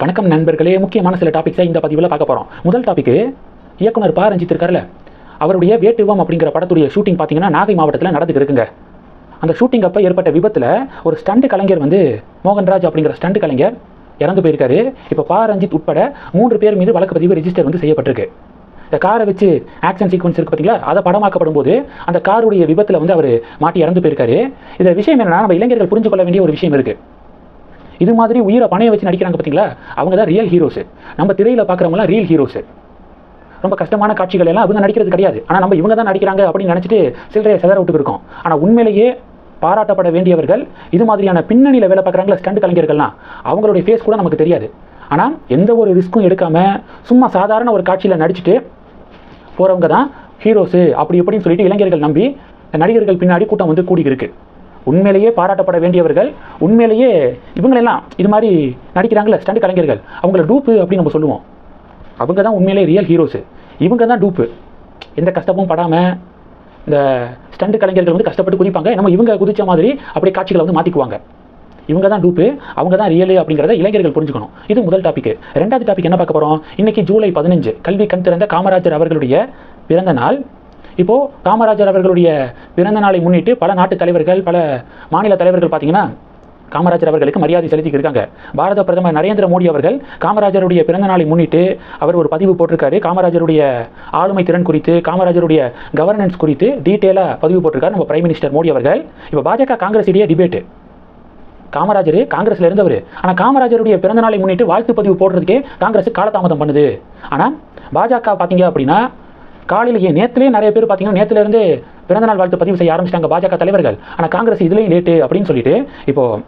வணக்கம் நண்பர்களே முக்கியமான சில டாபிக்ஸை இந்த பதிவில் பார்க்க போகிறோம் முதல் டாபிக் இயக்குனர் பா. ரஞ்சித் இருக்கார்ல அவருடைய வேட்டுவம் அப்படிங்கிற படத்துடைய ஷூட்டிங் பார்த்தீங்கன்னா நாகை மாவட்டத்தில் நடந்துட்டு அந்த ஷூட்டிங் அப்போ ஏற்பட்ட விபத்தில் ஒரு ஸ்டண்ட் கலைஞர் வந்து மோகன்ராஜ் அப்படிங்கிற ஸ்டண்ட் கலைஞர் இறந்து போயிருக்காரு. இப்போ பா. ரஞ்சித் உட்பட மூன்று பேர் மீது வழக்கு பதிவு ரெஜிஸ்டர் வந்து செய்யப்பட்டிருக்கு. இந்த காரை வச்சு ஆக்ஷன் சீக்வன்ஸ் இருக்கு பார்த்தீங்களா அதை படமாக்கப்படும் போது அந்த காருடைய விபத்தில் வந்து அவர் மாட்டி இறந்து போயிருக்காரு. இதில் விஷயம் என்னன்னா நம்ம இளைஞர்கள் புரிஞ்சு கொள்ள வேண்டிய ஒரு விஷயம் இருக்குது இது மாதிரி உயிரை பணைய வச்சு நடிக்கிறாங்க பார்த்தீங்களா அவங்க தான் ரியல் ஹீரோஸு நம்ம திரையில் பார்க்குறவங்களாம் ரியல் ஹீரோஸு ரொம்ப கஷ்டமான காட்சிகள் எல்லாம் அவங்க நடிக்கிறது கிடையாது. ஆனால் நம்ம இவங்க தான் நடிக்கிறாங்க அப்படின்னு நினச்சிட்டு சில்லறையை செதற விட்டுருக்கோம் இருக்கோம். ஆனால் உண்மையிலேயே பாராட்டப்பட வேண்டியவர்கள் இது மாதிரியான பின்னணியில் வேலை பார்க்குறாங்களா ஸ்டண்ட் கலைஞர்கள்லாம் அவங்களுடைய ஃபேஸ் கூட நமக்கு தெரியாது. ஆனால் எந்த ஒரு ரிஸ்க்கும் எடுக்காமல் சும்மா சாதாரண ஒரு காட்சியில் நடிச்சுட்டு போகிறவங்க தான் ஹீரோஸு அப்படி இப்படின்னு சொல்லிட்டு இளைஞர்கள் நம்பி நடிகர்கள் பின்னாடி கூட்டம் வந்து கூடி இருக்கு உண்மையிலேயே பாராட்டப்பட வேண்டியவர்கள் உண்மையிலேயே இவங்களெல்லாம் இது மாதிரி நடிக்கிறாங்களே ஸ்டண்ட் கலைஞர்கள். அவங்கள டூப்பு அப்படின்னு நம்ம சொல்லுவோம். அவங்க தான் உண்மையிலேயே ரியல் ஹீரோஸு இவங்க தான் டூப்பு எந்த கஷ்டமும் படாமல் இந்த ஸ்டண்ட் கலைஞர்கள் வந்து கஷ்டப்பட்டு குதிப்பாங்க. நம்ம இவங்க குதிச்ச மாதிரி அப்படியே காட்சிகளை வந்து மாற்றிக்குவாங்க இவங்க தான் டூப்பு அவங்க தான் ரியலு அப்படிங்கிறத இளைஞர்கள் புரிஞ்சுக்கணும். இது முதல் டாபிக் ரெண்டாவது டாபிக் என்ன பார்க்க போகிறோம் இன்றைக்கி ஜூலை பதினஞ்சு கல்வி கண் திறந்த காமராஜர் அவர்களுடைய பிறந்த நாள். இப்போது காமராஜர் அவர்களுடைய பிறந்த நாளை முன்னிட்டு பல நாட்டு தலைவர்கள் பல மாநில தலைவர்கள் பார்த்தீங்கன்னா காமராஜர் அவர்களுக்கு மரியாதை செலுத்திட்டு இருக்காங்க. பாரத பிரதமர் நரேந்திர மோடி அவர்கள் காமராஜருடைய பிறந்த நாளை முன்னிட்டு அவர் ஒரு பதிவு போட்டிருக்காரு. காமராஜருடைய ஆளுமை திறன் குறித்து காமராஜருடைய கவர்னன்ஸ் குறித்து டீட்டெயிலாக பதிவு போட்டிருக்காரு நம்ம பிரைம் மினிஸ்டர் மோடி அவர்கள். இப்போ பாஜக காங்கிரஸ் இடையே டிபேட்டு காமராஜர் காங்கிரஸில் இருந்தவர். ஆனால் காமராஜருடைய பிறந்த நாளை முன்னிட்டு வாழ்த்து பதிவு போடுறதுக்கே காங்கிரஸ் காலதாமதம் பண்ணுது. ஆனால் பாஜக பார்த்தீங்க அப்படின்னா காலையிலேயே நேற்றுலேயே நிறைய பேர் பார்த்தீங்கன்னா நேற்றுலேருந்து பிறந்தநாள் வாழ்த்து பதிவு செய்ய ஆரம்பிச்சிட்டாங்க பாஜக தலைவர்கள். ஆனால் காங்கிரஸ் இதுலேயும் லேட்டு அப்படின்னு சொல்லிட்டு இப்போது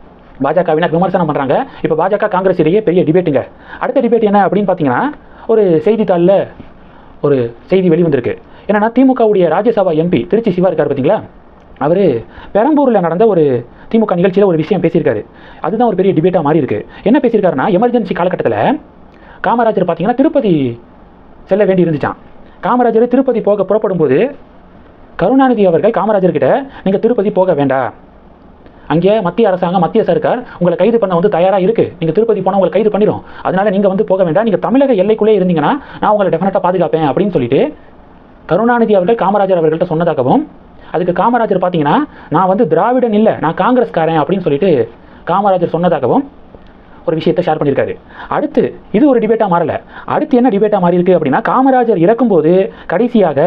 பாஜகவினர் விமர்சனம் பண்ணுறாங்க இப்போ பாஜக காங்கிரஸ் இடையே பெரிய டிபேட்டுங்க. அடுத்த டிபேட் என்ன அப்படின்னு பார்த்தீங்கன்னா ஒரு செய்தித்தாளில் ஒரு செய்தி வெளிவந்திருக்கு. என்னென்னா திமுகவுடைய ராஜ்யசபா எம்பி திருச்சி சிவா இருக்கார் பார்த்தீங்களா? அவர் பெரம்பூரில் நடந்த ஒரு திமுக நிகழ்ச்சியில் ஒரு விஷயம் பேசியிருக்காரு. அதுதான் ஒரு பெரிய டிபேட்டாக மாறி இருக்கு என்ன பேசியிருக்காருன்னா எமர்ஜென்சி காலகட்டத்தில் காமராஜர் பார்த்தீங்கன்னா திருப்பதி செல்ல வேண்டி இருந்துச்சான் காமராஜர் திருப்பதி போக புறப்படும் போது கருணாநிதி அவர்கள் காமராஜர்கிட்ட நீங்கள் திருப்பதி போக வேண்டாம் அங்கே மத்திய அரசாங்கம் மத்திய சர்க்கார் உங்களை கைது பண்ண வந்து தயாராக இருக்குது நீங்கள் திருப்பதி போனால் உங்களை கைது பண்ணிடும் அதனால நீங்கள் வந்து போக வேண்டாம். நீங்கள் தமிழக எல்லைக்குள்ளே இருந்தீங்கன்னா நான் உங்களை டெஃபினட்டாக பாதுகாப்பேன் அப்படின்னு சொல்லிட்டு கருணாநிதி அவர்கள் காமராஜர் அவர்கள்ட்ட சொன்னதாகவும் அதுக்கு காமராஜர் பார்த்தீங்கன்னா நான் வந்து திராவிடன் இல்லை நான் காங்கிரஸ்காரன் அப்படின்னு சொல்லிட்டு காமராஜர் சொன்னதாகவும் ஒரு விஷயத்தை ஷேர் பண்ணியிருக்காரு. அடுத்து இது ஒரு டிபேட்டாக மாறல. அடுத்து என்ன டிபேட்டாக மாறி இருக்கு அப்படின்னா காமராஜர் இறக்கும்போது கடைசியாக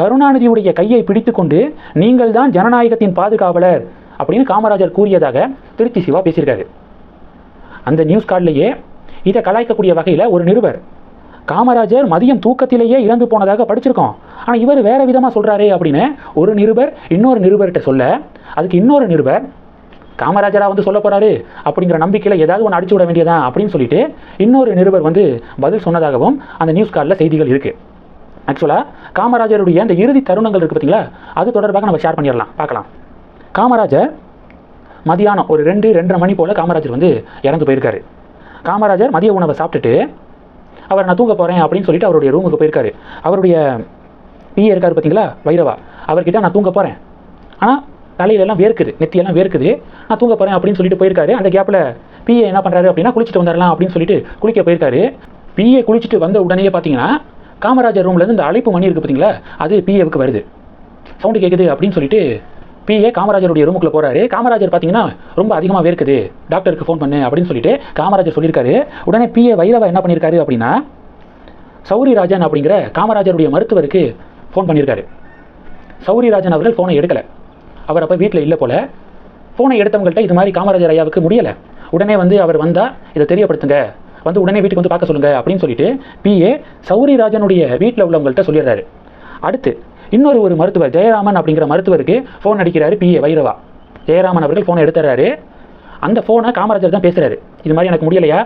கருணாநிதியுடைய கையை பிடித்துக்கொண்டு நீங்கள் தான் ஜனநாயகத்தின் பாதுகாவலர் அப்படின்னு காமராஜர் கூறியதாக திருச்சி சிவா பேசியிருக்காரு. அந்த நியூஸ் கார்டிலேயே இதை கலாய்க்கக்கூடிய வகையில் ஒரு நிருபர். காமராஜர் மதியம் தூக்கத்திலேயே இறந்து போனதாக படிச்சிருக்கோம். ஆனால் இவர் வேறு விதமாக சொல்கிறாரே அப்படின்னு ஒரு நிருபர் இன்னொரு நிருபர்கிட்ட சொல்ல அதுக்கு இன்னொரு நிருபர் காமராஜரா வந்து சொல்ல போறாரு அப்படிங்கிற நம்பிக்கையில் ஏதாவது ஒன்று அடிச்சு விட வேண்டியதான் அப்படின்னு சொல்லிட்டு இன்னொரு நிருபர் வந்து பதில் சொன்னதாகவும் அந்த நியூஸ் கார்டில் செய்திகள் இருக்கு. ஆக்சுவலாக காமராஜருடைய அந்த இறுதி தருணங்கள் இருக்கு பார்த்தீங்களா அது தொடர்பாக நம்ம ஷேர் பண்ணிடலாம். பார்க்கலாம். காமராஜர் மதியானம் ஒரு ரெண்டு ரெண்டரை மணி போல் காமராஜர் வந்து இறந்து போயிருக்காரு. காமராஜர் மதிய உணவை சாப்பிட்டுட்டு அவர் நான் தூங்க போகிறேன் அப்படின்னு சொல்லிட்டு அவருடைய ரூமுக்கு போயிருக்காரு. அவருடைய பிஏ இருக்கார் பார்த்தீங்களா வைரவா. அவர்கிட்ட நான் தூங்க போகிறேன் ஆனால் தலையிலெல்லாம் வேர்க்குது நெத்தியெல்லாம் வேர்க்குது. நான் தூங்க போகிறேன் அப்படின்னு சொல்லிட்டு போயிருக்காரு. அந்த கேப்பில் பிஏ என்ன பண்ணுறாரு அப்படின்னா குளிச்சுட்டு வந்துடலாம் அப்படின்னு சொல்லிட்டு குளிக்க போயிருக்காரு. பிஏ குளிச்சுட்டு வந்த உடனே பார்த்தீங்கன்னா காமராஜர் ரூம்லேருந்து இந்த அழைப்பு மணி இருக்குது பார்த்தீங்களா அது பிஏவுக்கு வருது. சவுண்டு கேட்குது அப்படின்னு சொல்லிட்டு பிஏ காமராஜருடைய ரூமுக்குள்ள போகிறாரு காமராஜர் பார்த்தீங்கன்னா ரொம்ப அதிகமாக வேர்க்குது. டாக்டருக்கு ஃபோன் பண்ணு அப்படின்னு சொல்லிட்டு காமராஜர் சொல்லியிருக்காரு. உடனே பிஏ வைரவா என்ன பண்ணியிருக்காரு அப்படின்னா சௌரி ராஜன் அப்படிங்கிற காமராஜருடைய மருத்துவருக்கு ஃபோன் பண்ணியிருக்காரு. சௌரி ராஜன் அவர்கள் ஃபோனை எடுக்கலை. அவர் அப்போ வீட்டில் இல்லை போல. ஃபோனை எடுத்தவங்கள்ட்ட இது மாதிரி காமராஜர் ஐயாவுக்கு முடியலை. உடனே வந்து அவர் வந்தால் இதை தெரியப்படுத்துங்க. வந்து உடனே வீட்டுக்கு வந்து பார்க்க சொல்லுங்கள் அப்படின்னு சொல்லிட்டு பிஏ சௌரிராஜனுடைய வீட்டில் உள்ளவங்கள்ட்ட சொல்லிடுறாரு. அடுத்து இன்னொரு ஒரு மருத்துவர் ஜெயராமன் அப்படிங்கிற மருத்துவருக்கு ஃபோன் அடிக்கிறாரு பிஏ வைரவா. ஜெயராமன் அவர்கள் ஃபோனை எடுத்துறாரு. அந்த ஃபோனை காமராஜர் தான் பேசுகிறாரு இது மாதிரி எனக்கு முடியலையா?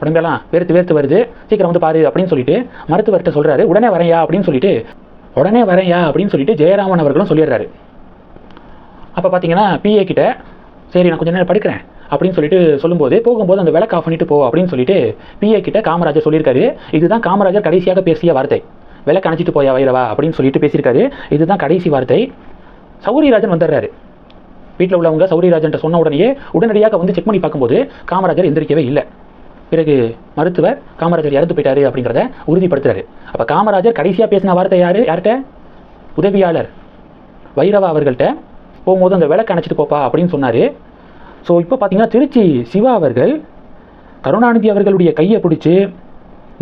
உடம்பெல்லாம் வேர்த்து வேர்த்து வருது. சீக்கிரம் வந்து பாரு அப்படின்னு சொல்லிட்டு மருத்துவர்கிட்ட சொல்கிறாரு உடனே வரையா அப்படின்னு சொல்லிட்டு உடனே வரையா அப்படின்னு சொல்லிட்டு ஜெயராமன் அவர்களும் சொல்லிடுறாரு. அப்போ பார்த்தீங்கன்னா பிஏ கிட்ட சரி நான் கொஞ்ச நேரம் படுக்கிறேன் அப்படின்னு சொல்லிட்டு சொல்லும்போது போகும்போது அந்த விளக்கு ஆஃப் பண்ணிட்டு போ அப்படின்னு சொல்லிட்டு பிஏ கிட்ட காமராஜர் சொல்லியிருக்காரு. இதுதான் காமராஜர் கடைசியாக பேசிய வார்த்தை. விளக்கு அணைச்சிட்டு போயா வைரவா அப்படின்னு சொல்லிட்டு பேசியிருக்காரு. இதுதான் கடைசி வார்த்தை. சௌரியராஜன் வந்துடுறாரு. வீட்டில் உள்ளவங்க சௌரியராஜன் சொன்ன உடனேயே உடனடியாக வந்து செக் பண்ணி பார்க்கும்போது காமராஜர் எந்திரிக்கவே இல்லை. பிறகு மருத்துவர் காமராஜர் இறந்து போயிட்டாரு அப்படிங்கிறத உறுதிப்படுத்துறாரு. அப்போ காமராஜர் கடைசியாக பேசின வார்த்தை யார்? யார்கிட்ட? உதவியாளர். வைரவா அவர்கள்ட்ட. போகும்போது அந்த விளக்கு அணைச்சிட்டு போப்பா அப்படின்னு சொன்னார். ஸோ இப்போ பார்த்தீங்கன்னா திருச்சி சிவா அவர்கள் கருணாநிதி அவர்களுடைய கையை பிடிச்சி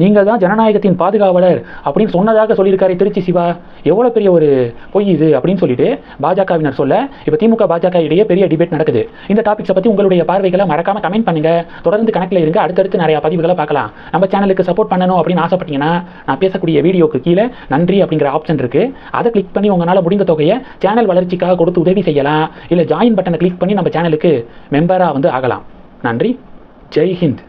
நீங்கள் தான் ஜனநாயகத்தின் பாதுகாவலர் அப்படின்னு சொன்னதாக சொல்லியிருக்காரு திருச்சி சிவா. எவ்வளோ பெரிய ஒரு பொய் இது அப்படின்னு சொல்லிட்டு பாஜகவினர் சொல்ல இப்போ திமுக பாஜக இடையே பெரிய டிபேட் நடக்குது. இந்த டாபிக்ஸை பற்றி உங்களுடைய பார்வைகளை மறக்காம கமெண்ட் பண்ணுங்க. தொடர்ந்து கணக்கில் இருங்க. அடுத்தடுத்து நிறைய பதிவுகளை பார்க்கலாம். நம்ம சேனலுக்கு சப்போர்ட் பண்ணணும் அப்படின்னு ஆசைப்பட்டீங்கன்னா நான் பேசக்கூடிய வீடியோக்கு கீழே நன்றி அப்படிங்கிற ஆப்ஷன் இருக்கு. அதை கிளிக் பண்ணி உங்களால் முடிந்த தொகையை சேனல் வளர்ச்சிக்காக கொடுத்து உதவி செய்யலாம். இல்லை ஜாயின் பட்டனை கிளிக் பண்ணி நம்ம சேனலுக்கு மெம்பராக வந்து ஆகலாம். நன்றி. ஜெய் ஹிந்த்.